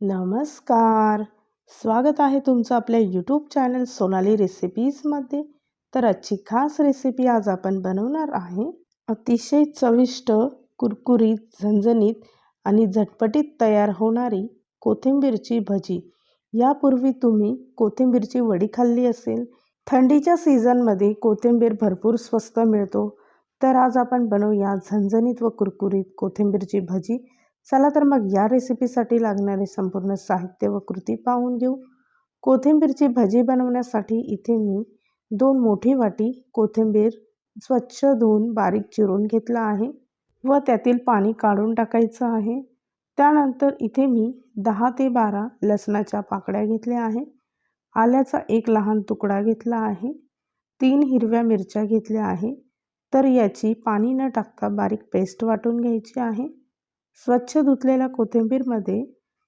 नमस्कार. स्वागत आहे तुमचं आपल्या यूट्यूब चॅनल सोनाली रेसिपीजमध्ये तर आजची खास रेसिपी आज आपण बनवणार आहे. अतिशय चविष्ट कुरकुरीत झणझणीत आणि झटपटीत तयार होणारी कोथिंबीरची भजी. यापूर्वी तुम्ही कोथिंबीरची वडी खाल्ली असेल. थंडीच्या सीझनमध्ये कोथिंबीर भरपूर स्वस्त मिळतो. तर आज आपण बनवूया झणझणीत व कुरकुरीत कोथिंबीरची भजी. चला तर मग या रेसिपीसाठी लागणारे संपूर्ण साहित्य व कृती पाहून घेऊ. कोथिंबीरची भजी बनवण्यासाठी इथे मी दोन मोठी वाटी कोथिंबीर स्वच्छ धुवून बारीक चिरून घेतला आहे व त्यातील पाणी काढून टाकायचं आहे. त्यानंतर इथे मी दहा ते बारा लसणाच्या पाकळ्या घेतल्या आहे. आल्याचा एक लहान तुकडा घेतला आहे. तीन हिरव्या मिरच्या घेतल्या आहे. तर याची पाणी न टाकता बारीक पेस्ट वाटून घ्यायची आहे. स्वच्छ धुतलेल्या कोथिंबीरमध्ये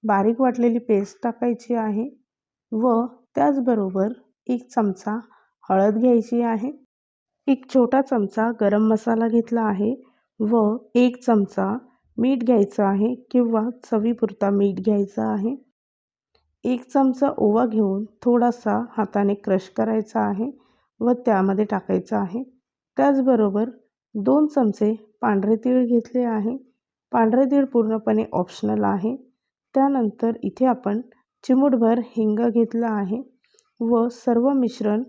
बारीक वाटलेली पेस्ट टाकायची आहे व त्याचबरोबर एक चमचा हळद घ्यायची आहे. एक छोटा चमचा गरम मसाला घेतला आहे व एक चमचा मीठ घ्यायचं आहे किंवा चवीपुरता मीठ घ्यायचं आहे. एक चमचा ओवा घेऊन थोडासा हाताने क्रश करायचा आहे व त्यामध्ये टाकायचं आहे. त्याचबरोबर दोन चमचे पांढरे तीळ घेतले आहे. पांढरे तीळ पूर्णपणे ऑप्शनल आहे. त्यानंतर इथे आपण चिमूटभर हिंग घेतलं आहे व सर्व मिश्रण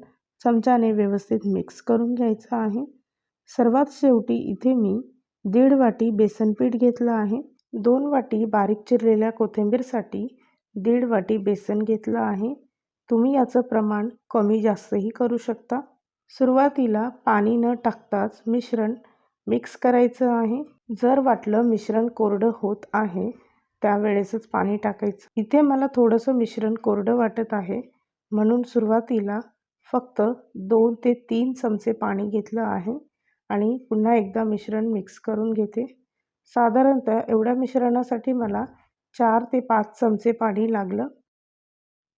चमच्याने व्यवस्थित मिक्स करून घ्यायचं आहे. सर्वात शेवटी इथे मी दीड वाटी बेसन पीठ घेतलं आहे. दोन वाटी बारीक चिरलेल्या कोथिंबीरसाठी दीड वाटी बेसन घेतलं आहे. तुम्ही याचं प्रमाण कमी जास्तही करू शकता. सुरुवातीला पाणी न टाकताच मिश्रण मिक्स करायचं आहे. जर वाटलं मिश्रण कोरडं होत आहे त्यावेळेसच पाणी टाकायचं. इथे मला थोडंसं मिश्रण कोरडं वाटत आहे. म्हणून सुरुवातीला फक्त दोन ते तीन चमचे पाणी घेतलं आहे आणि पुन्हा एकदा मिश्रण मिक्स करून घेते. साधारणतः एवढ्या मिश्रणासाठी मला चार ते पाच चमचे पाणी लागलं.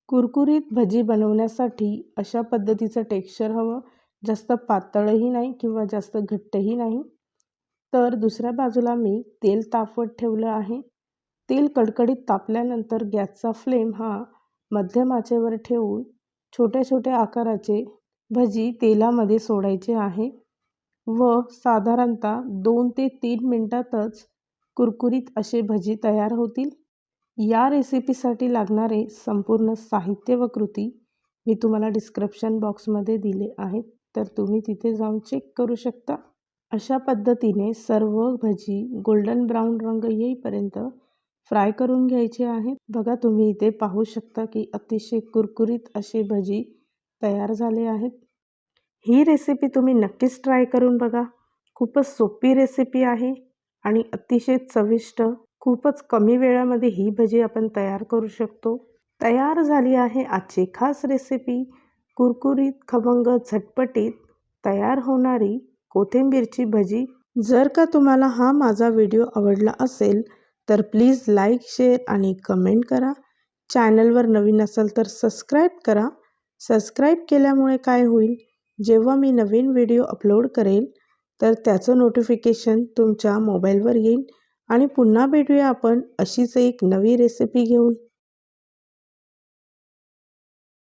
कुरकुरीत भजी बनवण्यासाठी अशा पद्धतीचं टेक्स्चर हवं. जास्त पातळही नाही किंवा जास्त घट्टही नाही. तर दुसऱ्या बाजूला मी तेल तापवत ठेवलं आहे. तेल कडकडीत तापल्यानंतर गॅसचा फ्लेम हा मध्यम आचेवर ठेवून छोट्या छोट्या आकाराचे भजी तेलामध्ये सोडायचे आहे व साधारणतः दोन ते तीन मिनटातच कुरकुरीत असे भजी तयार होतील. या रेसिपीसाठी लागणारे संपूर्ण साहित्य व कृती मी तुम्हाला डिस्क्रिप्शन बॉक्समध्ये दिले आहेत. तर तुम्ही तिथे जाऊन चेक करू शकता. अशा पद्धतीने सर्व भजी गोल्डन ब्राऊन रंग येईपर्यंत फ्राय करून घ्यायचे आहेत. बघा तुम्ही इथे पाहू शकता की अतिशय कुरकुरीत असे भजी तयार झाले आहेत. ही रेसिपी तुम्ही नक्कीच ट्राय करून बघा. खूपच सोपी रेसिपी आहे आणि अतिशय चविष्ट. खूपच कमी वेळामध्ये ही भजी आपण तयार करू शकतो. तयार झाली आहे आजची खास रेसिपी कुरकुरीत खमंग झटपटीत तयार होणारी कोथिंबीरची भजी. जर का तुम्हाला हा माझा व्हिडिओ आवडला असेल तर प्लीज लाईक शेअर आणि कमेंट करा. चॅनलवर नवीन असाल तर सबस्क्राईब करा. सबस्क्राईब केल्यामुळे काय होईल? जेव्हा मी नवीन व्हिडिओ अपलोड करेल तर त्याचं नोटिफिकेशन तुमच्या मोबाईलवर येईल. आणि पुन्हा भेटूया आपण अशीच एक नवी रेसिपी घेऊन.